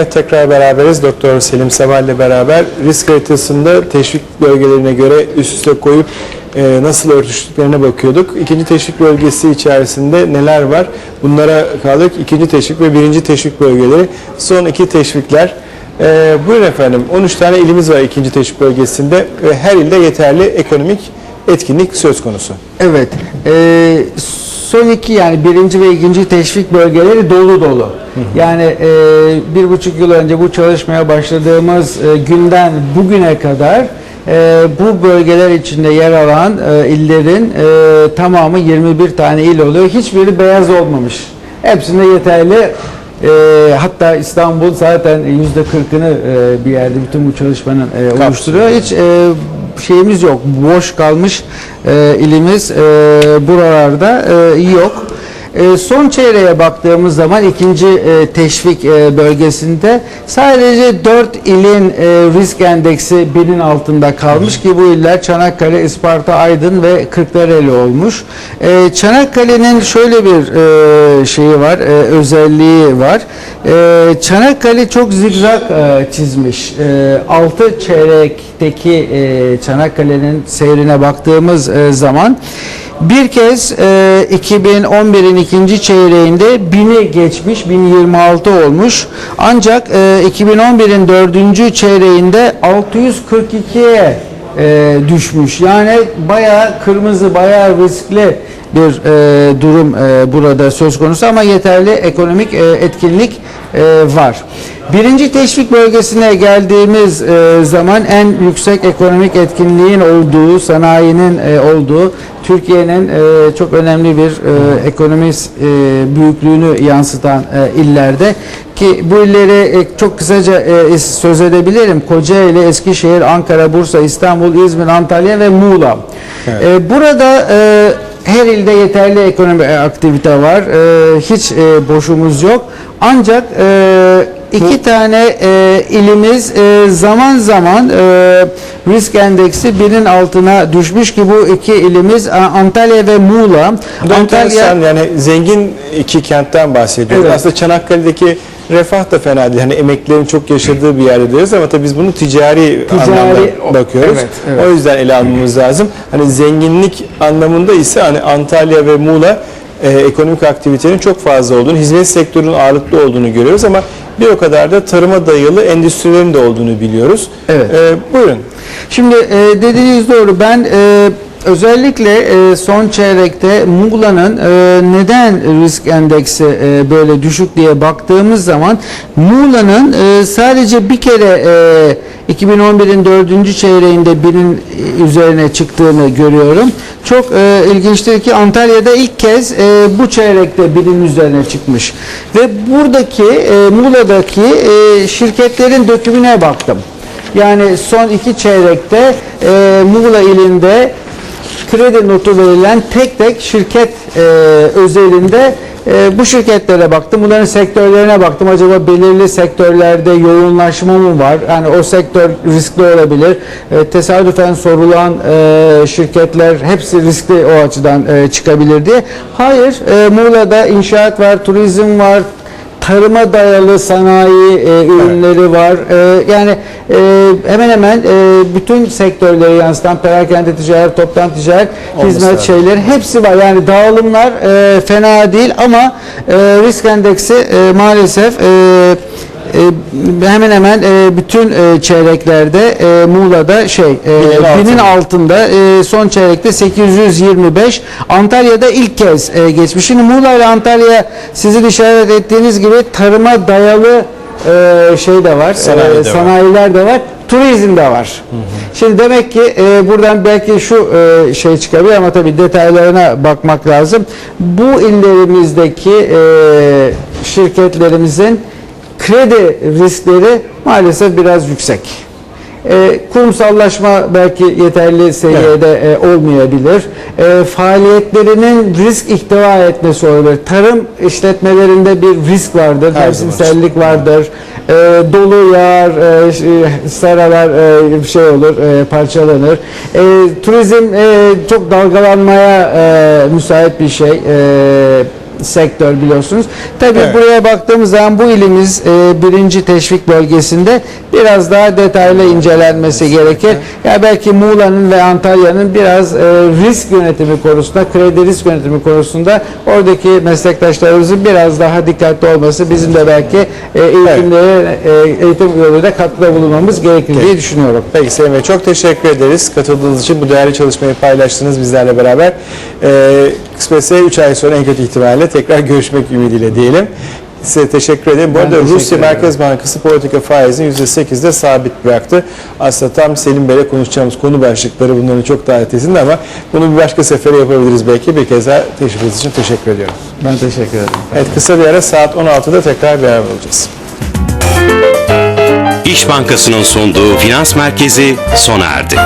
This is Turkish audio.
Evet tekrar beraberiz. Doktor Selim Seval ile beraber risk haritasında teşvik bölgelerine göre üst üste koyup e, nasıl örtüştüklerine bakıyorduk. İkinci teşvik bölgesi içerisinde neler var? Bunlara kaldık. İkinci teşvik ve birinci teşvik bölgeleri. Son iki teşvikler. E, buyurun efendim. 13 tane ilimiz var ikinci teşvik bölgesinde ve her ilde yeterli ekonomik etkinlik söz konusu. Evet. Ee, son iki yani birinci ve ikinci teşvik bölgeleri dolu dolu. Yani e, bir buçuk yıl önce bu çalışmaya başladığımız e, günden bugüne kadar e, bu bölgeler içinde yer alan e, illerin e, tamamı 21 tane il oluyor. Hiçbiri beyaz olmamış. Hepsinde yeterli e, hatta İstanbul zaten yüzde kırkını e, bir yerde bütün bu çalışmanın e, oluşturuyor. Hiç e, şeyimiz yok. Boş kalmış e, ilimiz e, buralarda e, yok. E, son çeyreğe baktığımız zaman ikinci e, teşvik e, bölgesinde sadece 4 ilin e, risk endeksi binin altında kalmış ki bu iller Çanakkale, Isparta, Aydın ve Kırklareli olmuş. Çanakkale'nin şöyle bir şeyi var, özelliği var. Çanakkale çok zigzag çizmiş. E, 6 çeyrekteki Çanakkale'nin seyrine baktığımız zaman bir kez e, 2011'in ikinci çeyreğinde 1000'i geçmiş, 1026 olmuş. Ancak e, 2011'in dördüncü çeyreğinde 642'ye e, düşmüş. Yani bayağı kırmızı, bayağı riskli bir e, durum e, burada söz konusu ama yeterli ekonomik e, etkinlik e, var. Birinci teşvik bölgesine geldiğimiz e, zaman en yüksek ekonomik etkinliğin olduğu, sanayinin e, olduğu, Türkiye'nin e, çok önemli bir e, ekonomist e, büyüklüğünü yansıtan e, illerde ki bu illeri e, çok kısaca e, söz edebilirim. Kocaeli, Eskişehir, Ankara, Bursa, İstanbul, İzmir, Antalya ve Muğla. Evet. E, burada e, her ilde yeterli ekonomik aktivite var. E, hiç e, boşumuz yok. Ancak e, iki tane e, ilimiz e, zaman zaman e, risk endeksi birinin altına düşmüş ki bu iki ilimiz Antalya ve Muğla. Bu da Antalya yani zengin iki kentten bahsediyoruz. Evet. Aslında Çanakkale'deki refah da fena değil. Hani emeklilerin çok yaşadığı bir yerde diyoruz ama tabii biz bunu ticari, Ticari, anlamda bakıyoruz. evet, evet. O yüzden ele almamız lazım. Hani zenginlik anlamında ise hani Antalya ve Muğla e, ekonomik aktivitenin çok fazla olduğunu, hizmet sektörünün ağırlıklı olduğunu görüyoruz ama bir o kadar da tarıma dayalı endüstrilerin de olduğunu biliyoruz. Evet. E, buyurun. Şimdi e, dediğiniz doğru. Ben e, özellikle e, son çeyrekte Muğla'nın e, neden risk endeksi e, böyle düşük diye baktığımız zaman Muğla'nın sadece bir kere e, 2011'in dördüncü çeyreğinde binin üzerine çıktığını görüyorum. Çok e, ilginçtir ki Antalya'da ilk kez e, bu çeyrekte binin üzerine çıkmış. Ve buradaki e, Muğla'daki e, şirketlerin dökümüne baktım. Yani son iki çeyrekte e, Muğla ilinde kredi notu verilen tek tek şirket e, özelinde e, bu şirketlere baktım. Bunların sektörlerine baktım. Acaba belirli sektörlerde yoğunlaşma mı var? Yani o sektör riskli olabilir. E, tesadüfen sorulan e, şirketler hepsi riskli o açıdan e, çıkabilir diye. Hayır. E, Muğla'da inşaat var, turizm var, tarıma dayalı sanayi e, ürünleri var. E, yani e, hemen hemen e, bütün sektörleri yansıtan perakende ticaret, toptan ticaret, Olması hizmet lazım. şeyleri hepsi var. Yani dağılımlar e, fena değil ama e, risk endeksi e, maalesef e, e, hemen hemen e, bütün e, çeyreklerde e, Muğla'da şey e, Binin altında. e, son çeyrekte 825 Antalya'da ilk kez e, geçmiş. Şimdi Muğla ile Antalya sizin işaret ettiğiniz gibi tarıma dayalı e, şey de var. Sanayi e, de var. sanayiler de var. Turizm de var. Şimdi demek ki e, buradan belki şu e, şey çıkabilir ama tabii detaylarına bakmak lazım. Bu illerimizdeki e, şirketlerimizin kredi riskleri maalesef biraz yüksek. E, kurumsallaşma belki yeterli seviyede e, olmayabilir. E, faaliyetlerinin risk ihtiva etmesi olabilir. Tarım işletmelerinde bir risk vardır, Her mevsimsellik vardır. E, dolu yağar, e, ş- seralar e, şey olur, e, parçalanır. E, turizm e, çok dalgalanmaya e, müsait bir şey. E, sektör biliyorsunuz. Tabii Evet. buraya baktığımız zaman bu ilimiz e, birinci teşvik bölgesinde biraz daha detaylı incelenmesi gerekir. Ya belki Muğla'nın ve Antalya'nın biraz e, risk yönetimi konusunda, kredi risk yönetimi konusunda oradaki meslektaşlarımızın biraz daha dikkatli olması bizim de belki e, eğitimlere, e, eğitim yoluyla katkıda bulunmamız gerekir diye düşünüyorum. Peki Selim Bey çok teşekkür ederiz. Katıldığınız için bu değerli çalışmayı paylaştınız bizlerle beraber. Ee, kısmetse 3 ay sonra en kötü ihtimalle tekrar görüşmek ümidiyle diyelim. Size teşekkür ederim. Bu Ben arada Rusya ederim. Merkez Bankası politika faizini %8'de sabit bıraktı. Aslında tam Selim Bey'le konuşacağımız konu başlıkları bunların çok daha ötesinde ama bunu bir başka sefere yapabiliriz belki. Bir kez daha teşrifiniz için teşekkür ediyorum. Ben teşekkür ederim. Evet kısa bir ara saat 16'da tekrar beraber olacağız. İş Bankası'nın sunduğu Finans Merkezi sona erdi.